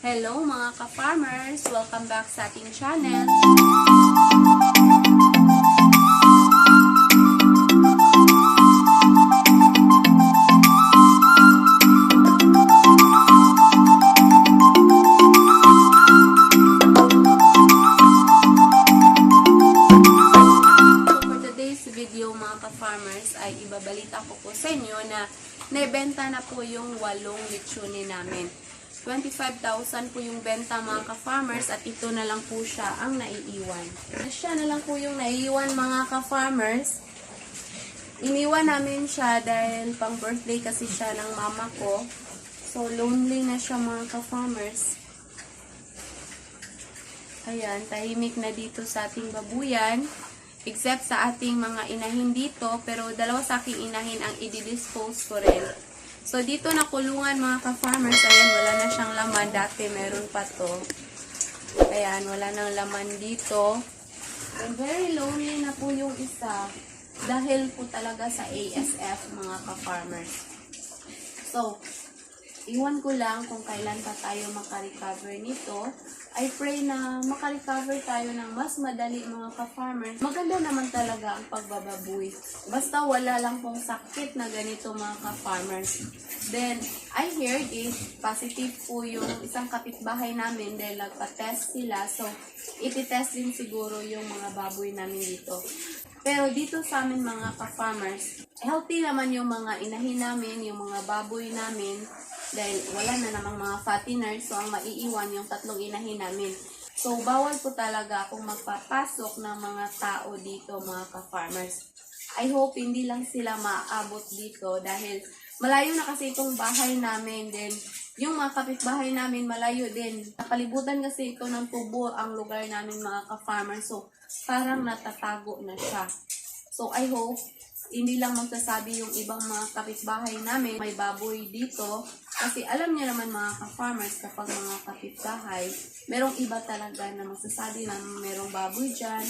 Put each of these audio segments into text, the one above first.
Hello mga ka-farmers! Welcome back sa ating channel. Ka-farmers ay ibabalita ko po sa inyo na naibenta na po yung walong lechone namin. 25,000 po yung benta mga ka-farmers at ito na lang po siya ang naiiwan. Siya na lang po yung naiiwan mga ka-farmers. Iniwan namin siya dahil pang birthday kasi siya ng mama ko. So lonely na siya mga ka-farmers. Ayan, tahimik na dito sa ating babuyan. Except sa ating mga inahin dito, pero dalawa sa aking inahin ang i-dispose ko rin. So, dito na kulungan mga ka-farmers. Ayan, wala na siyang laman. Dati meron pa to. Ayan, wala nang laman dito. And very lonely na po yung isa. Dahil po talaga sa ASF mga ka-farmers. So, iwan ko lang kung kailan pa tayo makarecover nito. I pray na makarecover tayo ng mas madali mga ka-farmers. Maganda naman talaga ang pagbababoy. Basta wala lang pong sakit na ganito mga ka-farmers. Then, I heard it, positive po yung isang kapitbahay namin dahil nagpa-test sila. So, iti-test din siguro yung mga baboy namin dito. Pero dito sa amin mga ka-farmers, healthy naman yung mga inahin namin, yung mga baboy namin, dahil wala na namang mga fatteners, so ang maiiwan yung tatlong inahin namin. So, bawal po talaga akong magpapasok ng mga tao dito, mga ka-farmers. I hope hindi lang sila maaabot dito dahil malayo na kasi itong bahay namin. Then, yung mga kapitbahay namin malayo din. Nakalibutan kasi ito ng tubo ang lugar namin mga ka-farmers. So, parang natatago na siya. So, I hope hindi lang magsasabi yung ibang mga kapitbahay namin may baboy dito. Kasi alam niya naman mga ka-farmers kapag mga kapitbahay, merong iba talaga na magsasabi na merong baboy dyan.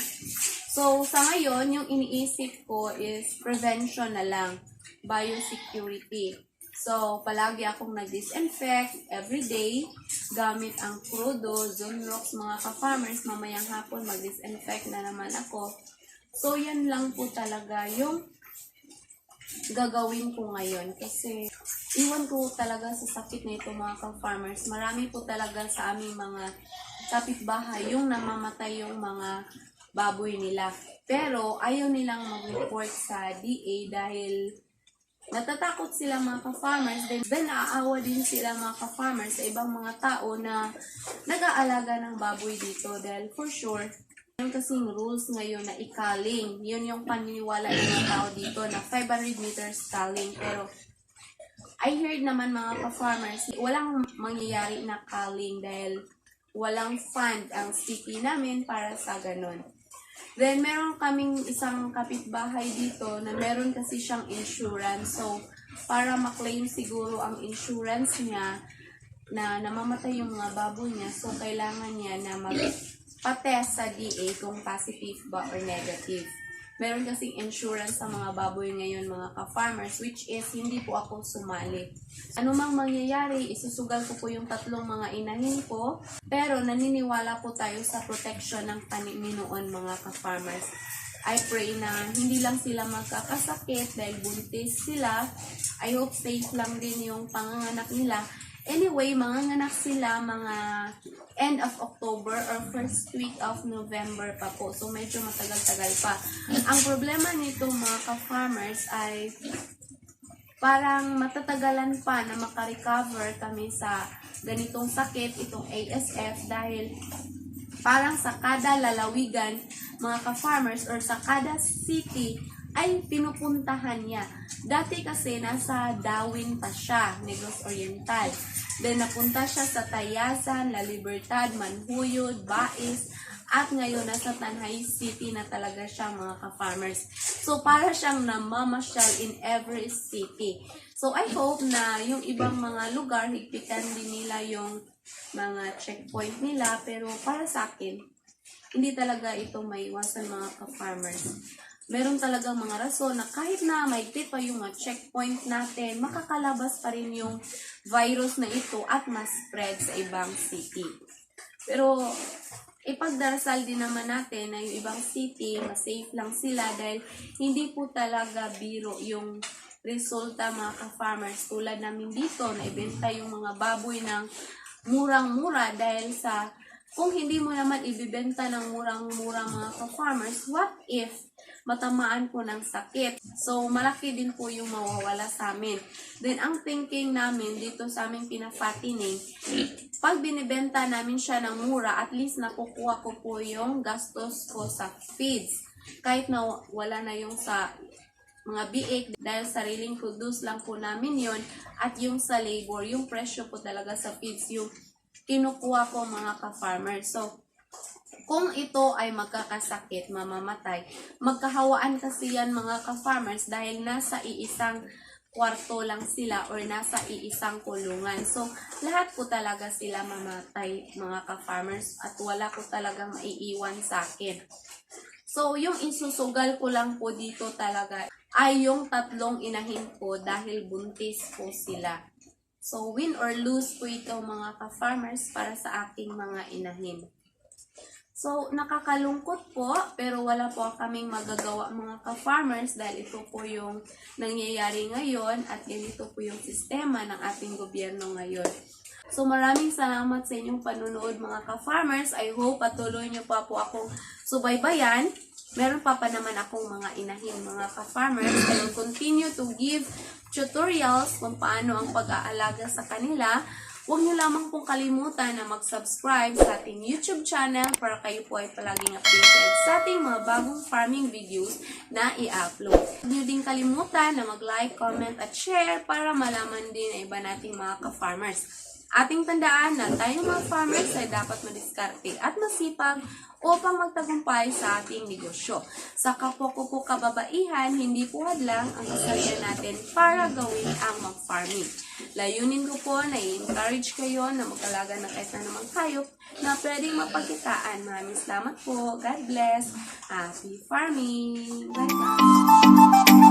So, sa ngayon, yung iniisip ko is prevention na lang. Biosecurity. So, palagi akong nag-disinfect every day gamit ang Crudo, Zonrox, mga ka-farmers. Mamayang hapon mag-disinfect na naman ako. So, yan lang po talaga yung gagawin ko ngayon. Kasi, iwan ko talaga sa sakit na ito mga ka-farmers. Marami po talaga sa aming mga kapitbahay yung namamatay yung mga baboy nila. Pero, ayaw nilang mag-report sa DA dahil natatakot sila mga ka-farmers. Then, then naaawa din sila mga ka-farmers sa ibang mga tao na nag-aalaga ng baboy dito. Dahil for sure, Meron kasing rules ngayon na ikaling. Yun yung paniniwala ng mga tao dito na 500 meters culling. Pero I heard naman mga ka-farmers, walang mangyayari na culling dahil walang fund ang city namin para sa ganun. Then, meron kaming isang kapitbahay dito na meron kasi siyang insurance. So, para maklaim siguro ang insurance niya na namamatay yung mga baboy niya, so kailangan niya na mag patest sa DA kung positive ba or negative. Meron kasing insurance sa mga baboy ngayon mga ka-farmers which is hindi po ako sumali. Ano mang mangyayari, isusugal ko po yung tatlong mga inahin ko pero naniniwala po tayo sa protection ng paniminoon mga ka-farmers. I pray na hindi lang sila magkakasakit dahil buntis sila. I hope safe lang din yung panganganak nila. Anyway, manganganak sila mga end of October or first week of November pa po. So, medyo matagal-tagal pa. Ang problema nito mga ka-farmers ay parang matatagalan pa na makarecover kami sa ganitong sakit, itong ASF, dahil parang sa kada lalawigan, mga ka-farmers, or sa kada city, ay pinupuntahan niya. Dati kasi nasa Darwin pa siya, Negros Oriental. Then napunta siya sa Tayasan, La Libertad, Manhuyod, Bais, at ngayon nasa Tanhay City na talaga siya mga ka-farmers. So para siyang namamasyal in every city. So I hope na yung ibang mga lugar, higpitan din nila yung mga checkpoint nila. Pero para sa akin, hindi talaga ito maiwasan mga ka-farmers. Meron talagang mga rason na kahit na may pa yung checkpoint natin, makakalabas pa rin yung virus na ito at mas spread sa ibang city. Pero ipagdarasal din naman natin na yung ibang city, mas safe lang sila dahil hindi po talaga biro yung resulta mga ka-farmers tulad namin dito na ibenta yung mga baboy ng murang-mura dahil sa kung hindi mo naman ibibenta ng murang-murang mga ka-farmers, what if matamaan po ng sakit? So, malaki din po yung mawawala sa amin. Then, ang thinking namin dito sa aming pinafattening, pag binibenta namin siya ng mura, at least nakukuha ko po yung gastos ko sa feeds. Kahit na wala na yung sa mga biik dahil sariling produce lang po namin yon at yung sa labor, yung presyo po talaga sa feeds, yung kinukuha ko mga ka-farmers. So, kung ito ay magkakasakit, mamamatay, magkahawaan kasi yan mga ka-farmers dahil nasa iisang kwarto lang sila or nasa iisang kulungan. So, lahat po talaga sila mamatay mga ka-farmers at wala ko talaga maiiwan sa akin. So, yung isusugal ko lang po dito talaga ay yung tatlong inahin ko dahil buntis po sila. So, win or lose po ito mga ka-farmers para sa aking mga inahin. So, nakakalungkot po, pero wala po kaming magagawa mga ka-farmers dahil ito po yung nangyayari ngayon at ganito po yung sistema ng ating gobyerno ngayon. So, maraming salamat sa inyong panunood mga ka-farmers. I hope patuloy niyo pa po akong subaybayan. Meron pa pa naman akong mga inahin mga ka-farmers. I will continue to give tutorials kung paano ang pag-aalaga sa kanila. Huwag niyo lamang pong kalimutan na mag-subscribe sa ating YouTube channel para kayo po ay palaging updated sa ating mga bagong farming videos na i-upload. Huwag niyo din kalimutan na mag-like, comment at share para malaman din ng iba nating mga ka-farmers. Ating tandaan na tayong mga farmers ay dapat madiskarte at masipag upang magtagumpay sa ating negosyo. Sa kapwa ko po kababaihan, hindi po hadlang ang kasalian natin para gawin ang mag-farming. Layunin ko po na i-encourage kayo na mag-alaga ng kahit na namang hayop na pwedeng mapagkitaan. Maraming salamat po. God bless. Happy farming. Bye-bye.